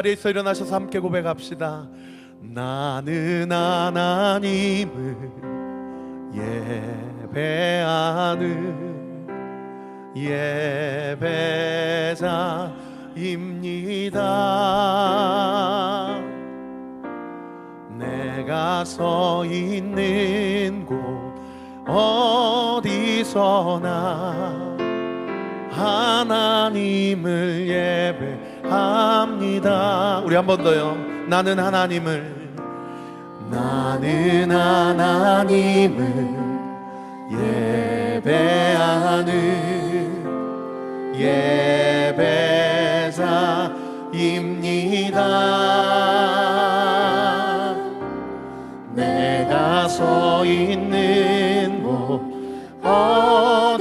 자리에서 일어나셔서 함께 고백합시다. 나는 하나님을 예배하는 예배자입니다. 내가 서 있는 곳 어디서나 하나님을 예배 합니다. 우리 한 번 더요. 나는 하나님을 나는 하나님을 예배하는 예배자입니다. 내가 서 있는 곳 어디서나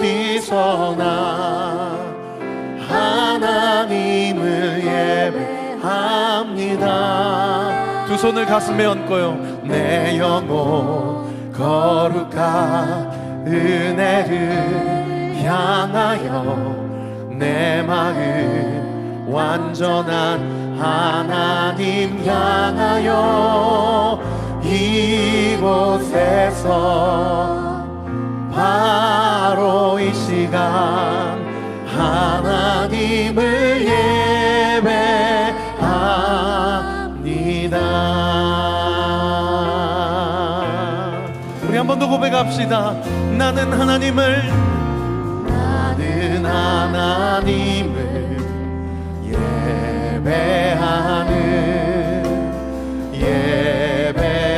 손을 가슴에 얹고요. 내 영혼 거룩한 은혜를 향하여 내 마음 완전한 하나님 향하여 이곳에서 바로 이 시간 하나님을 고백합시다. 나는 하나님을 나는 하나님을 예배하는 예배자입니다.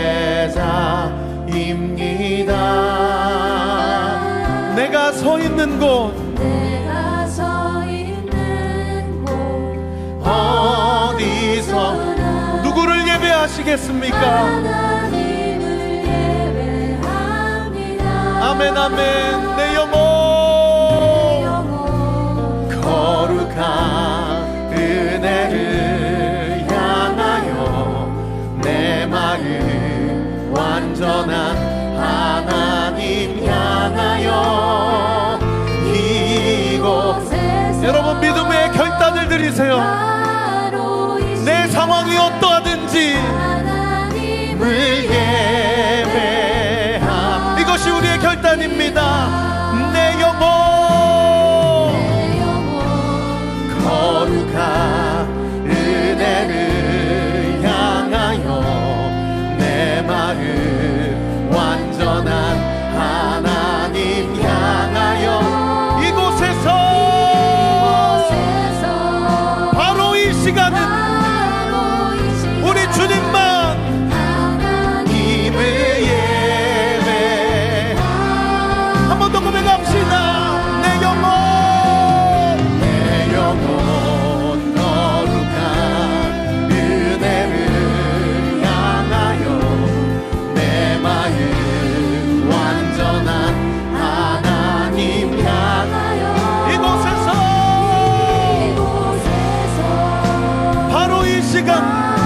내가 서 있는 곳 내가 서 있는 곳 어디서 누구를 예배하시겠습니까? 아멘 아멘. 내 영혼. 거룩한 은혜를 향하여 내 마음 완전한 하나님 향하여 이곳 여러분 믿음의 결단을 드리세요. 내 상황이 어떠 결단입니다. 내 영혼 영혼. 거룩한 은혜를 향하여 내 마음 이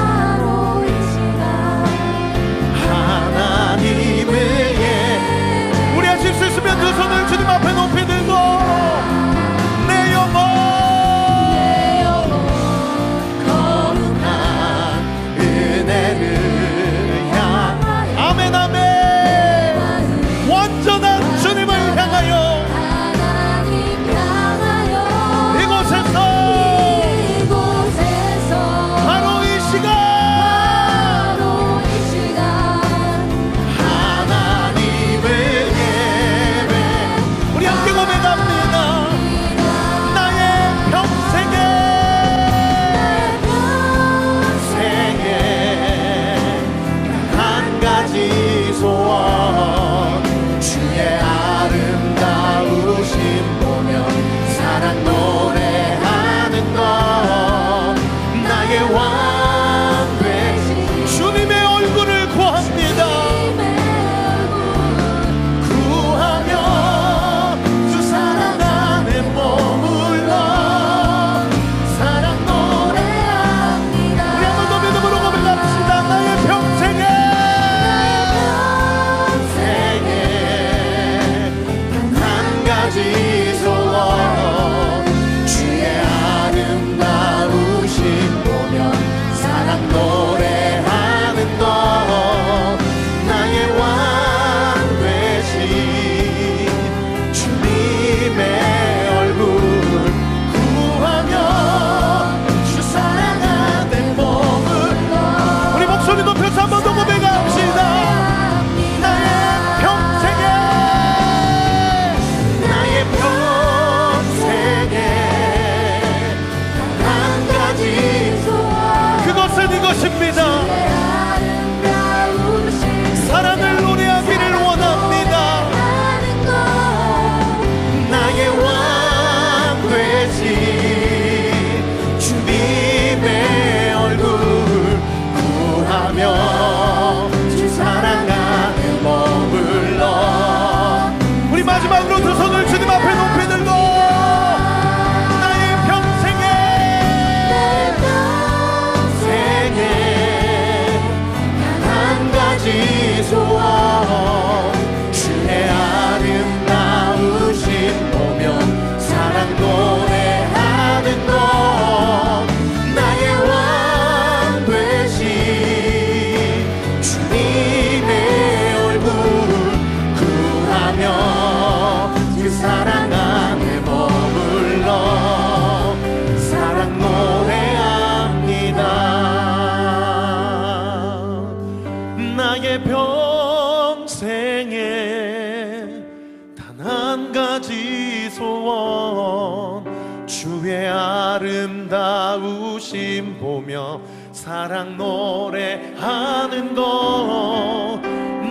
사랑 노래하는 것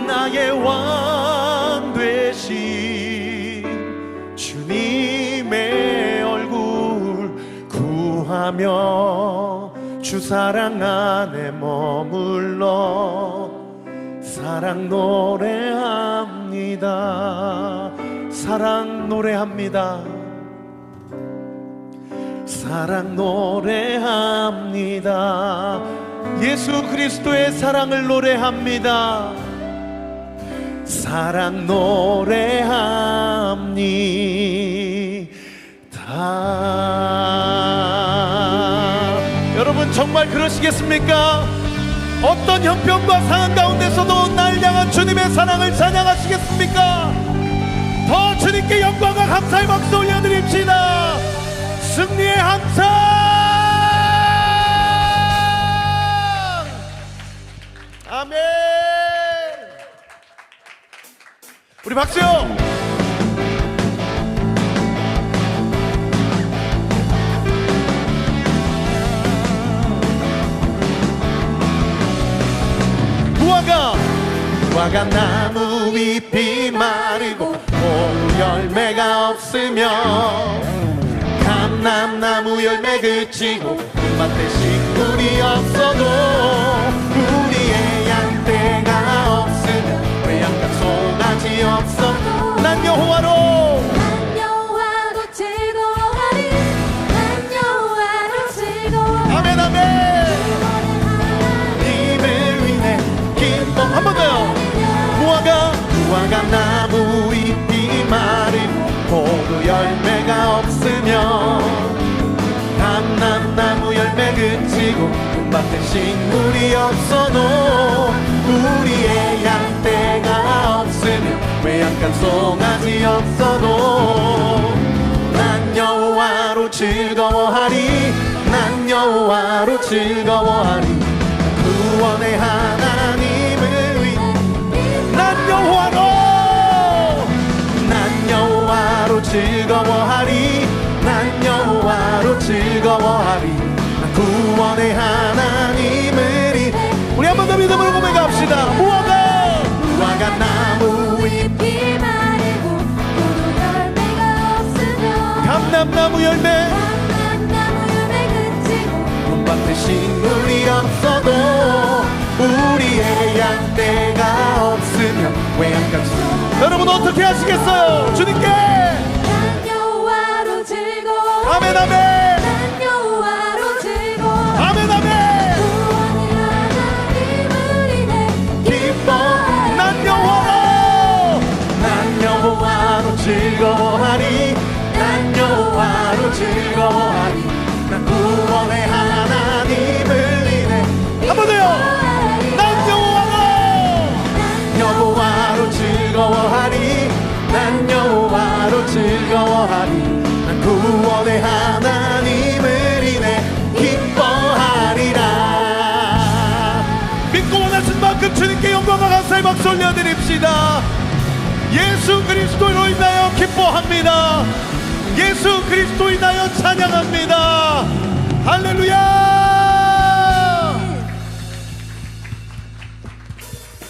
나의 왕 되신 주님의 얼굴 구하며 주 사랑 안에 머물러 사랑 노래합니다. 사랑 노래합니다. 사랑 노래합니다 예수 그리스도의 사랑을 노래합니다. 사랑 노래합니다. 여러분 정말 그러시겠습니까? 어떤 형편과 상황 가운데서도 날 향한 주님의 사랑을 찬양하시겠습니까? 더 주님께 영광과 감사의 박수 올려드립시다. 승리의 함성 우리 박수요! 무화과! 무화과 나무 잎이 마르고 봄 열매가 없으며 감남나무 열매 그치고 밭에 식물이 없어도 송아지 없어도 난 여호와로. 난 여호와로 즐거워하리. 난 여호와로 즐거워하리. 아멘 아멘. 님을 위해 기뻐 한 번 더요. 무화과 무화과 나무 잎이 마른 포도 열매가 없으며 감남나무 열매 그치고 밭에 식물이 없어도 외양간 송아지 없어도 난 여호와로 즐거워하리 난 여호와로 즐거워하리. 구원의 하나님을 위해 난 여호와로 난 여호와로 즐거워하리 난 여호와로 즐거워하리. 난 구원의 하나님을 위해 우리 한 번 더 믿음으로 고백합시다 감남나무 열매 봄밭에 식물이 없어도 우리의 양떼가 없으면 외양간 여러분 어떻게 하시겠어요? 주님께! 아멘 아멘 박수 올려드립시다. 예수 그리스도로 인하여 기뻐합니다. 예수 그리스도 인하여 찬양합니다. 할렐루야!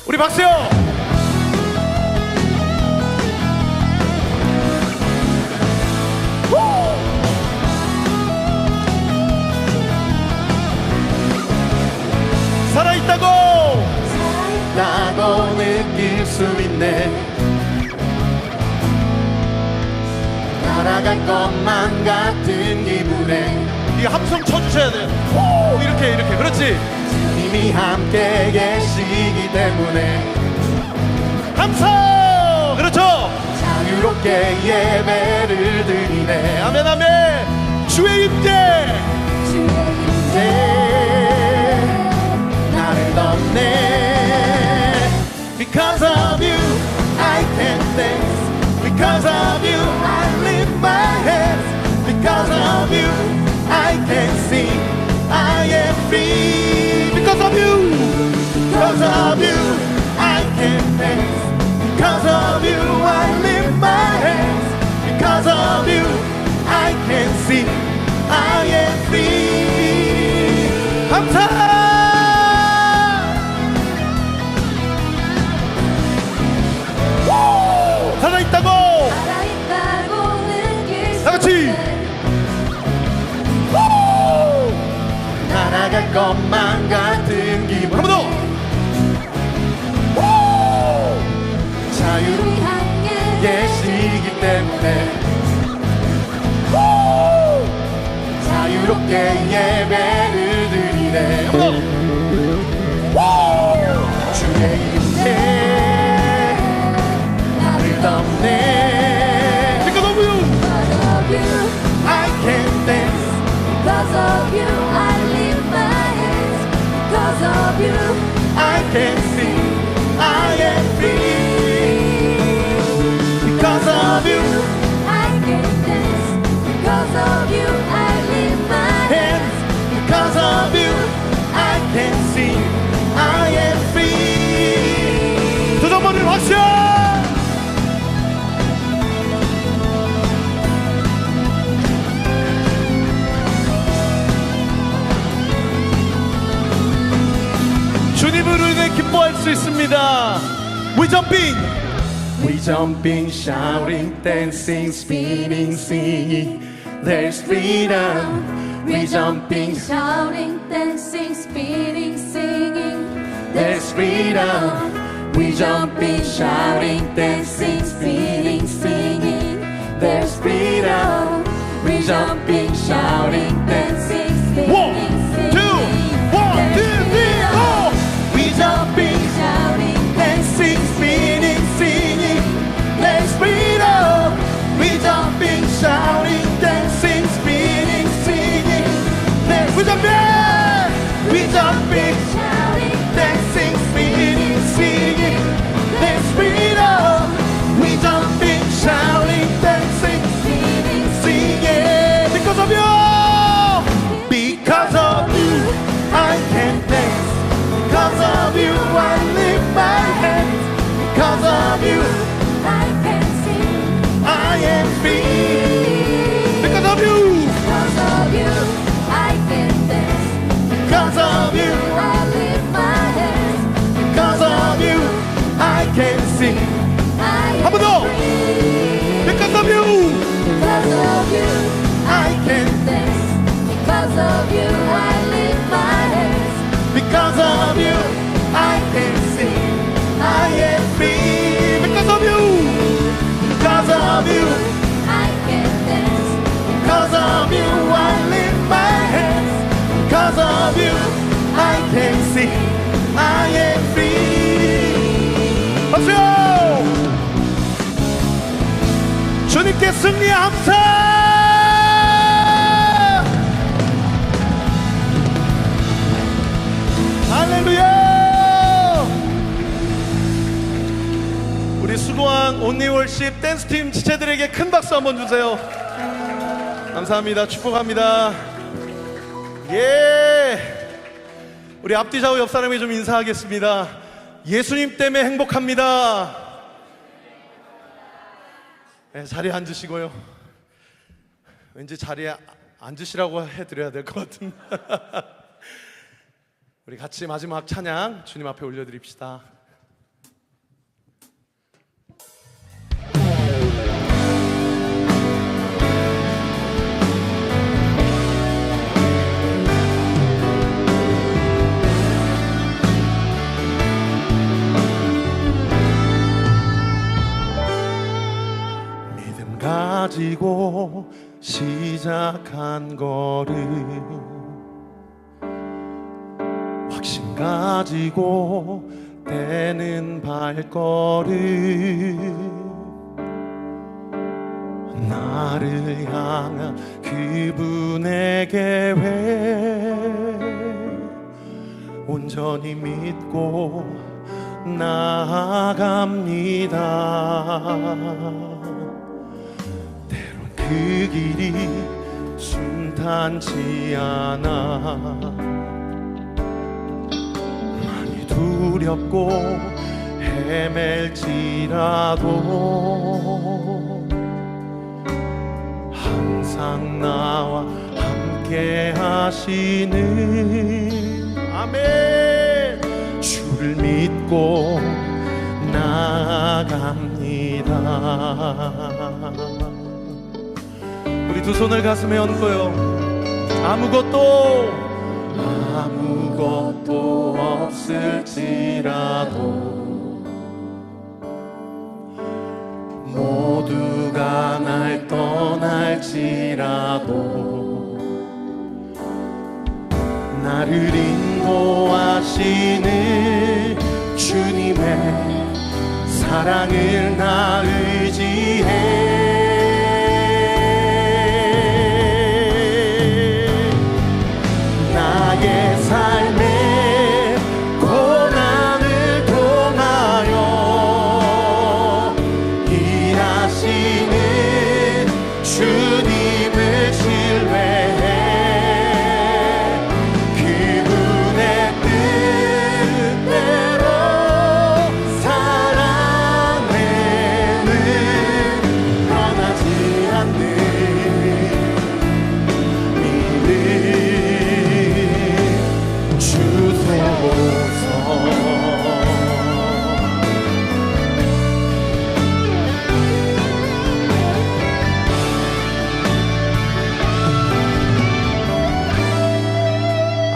우리 박수요 수 있네. 날아갈 것만 같은 기분에 이 함성 쳐주셔야 돼요. 오 이렇게 이렇게. 그렇지? 이미 함께 계시기 때문에. 함성! 그렇죠? 자유롭게 예배를 드리네. 아멘 아멘. 주의 임재 것만 같은 기분. 한번 더! 자유로 위한 계시기 때문에. 자유롭게 예배 수 있습니다 We jumping We jumping, shouting, dancing, spinning, singing There's freedom We jumping, Shouting, dancing, spinning, singing. There's freedom. We jumping, shouting, dancing, spinning, singing. There's freedom. We jumping, shouting, dancing, There's we jumping, we jumping. shouting, dancing, spinning, singing. There's freedom. We jumping, shouting, dancing, spinning, singing. Because of you, because of you, I can dance. Because of you, I lift my hands. Because of you, I can sing. I am free. Because of you, Because of you, of you, I lift my hands. Because of you, I can sing. I am free. Because of you. Because of you. I can dance. Because of you, I lift my hands. Because of you, I can sing. I am free. 박수! 주님께 승리함사! 온리 월십 댄스팀 지체들에게 큰 박수 한번 주세요. 감사합니다. 축복합니다. 예. 우리 앞뒤 좌우 옆 사람이 좀 인사하겠습니다. 예수님 때문에 행복합니다. 네, 자리에 앉으시고요. 왠지 자리에 앉으시라고 해드려야 될 것 같은데. 우리 같이 마지막 찬양 주님 앞에 올려드립시다. 시작한 걸음 확신 가지고 떼는 발걸음. 나를 향한 그분의 계획 온전히 믿고 나아갑니다? 그 길이 순탄치 않아. 많이 두렵고 헤맬지라도 항상 나와 함께 하시는 아멘. 주를 믿고 나아갑니다 우리 두 손을 가슴에 얹고요. 아무것도 아무것도 없을지라도 모두가 날 떠날지라도 나를 인도하시는 주님의 사랑을 나 의지해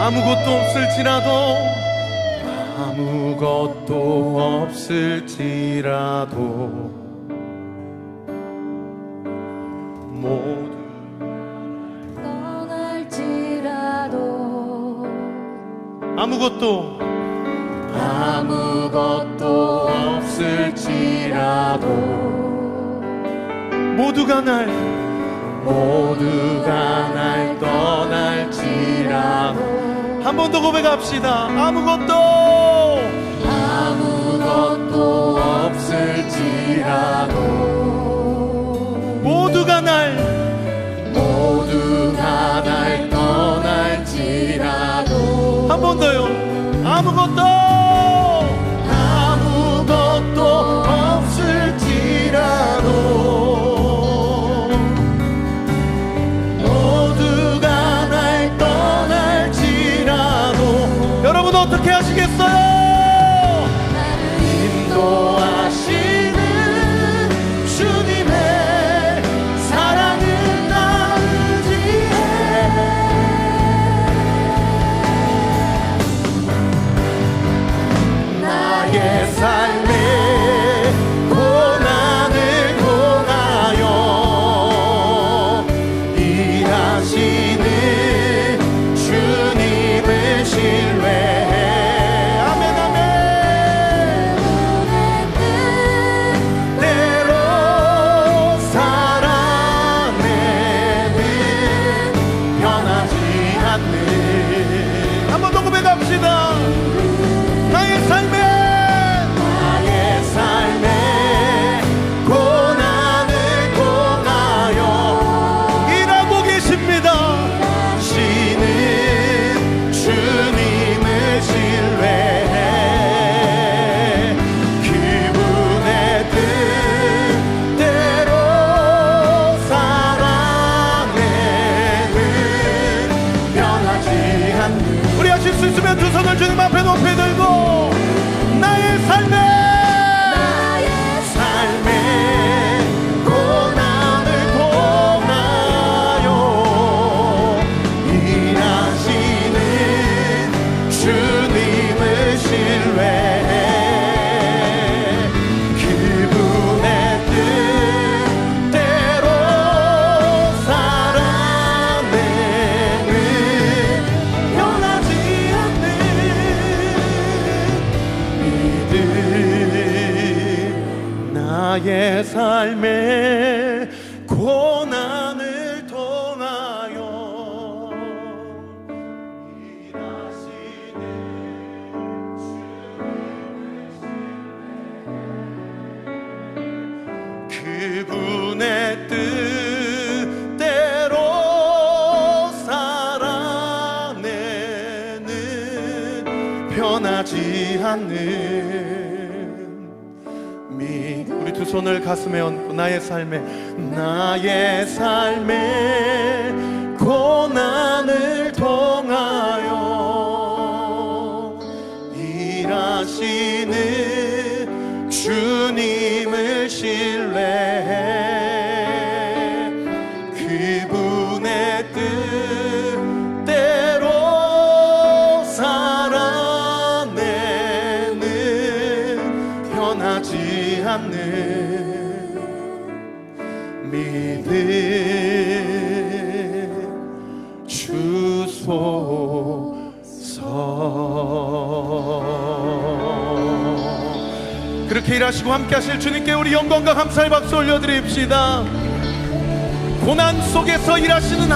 아무것도 없을지라도 아무것도 없을지라도 모두 떠날지라도 아무것도 아무것도 없을지라도 모두가 날 모두가 날 떠날지라도 한 번 더 고백합시다. 아무것도 아무것도 없을지라도 모두가 날 모두가 날 떠날지라도 한 번 더요. 아무것도 나의 삶에 고난 손을 가슴에 얹고 나의 삶에 나의 삶에 고난을 통하여 일하시는 하시고 함께 하실 주님께 우리 영광과 감사의 박수 올려드립시다. 고난 속에서 일하시는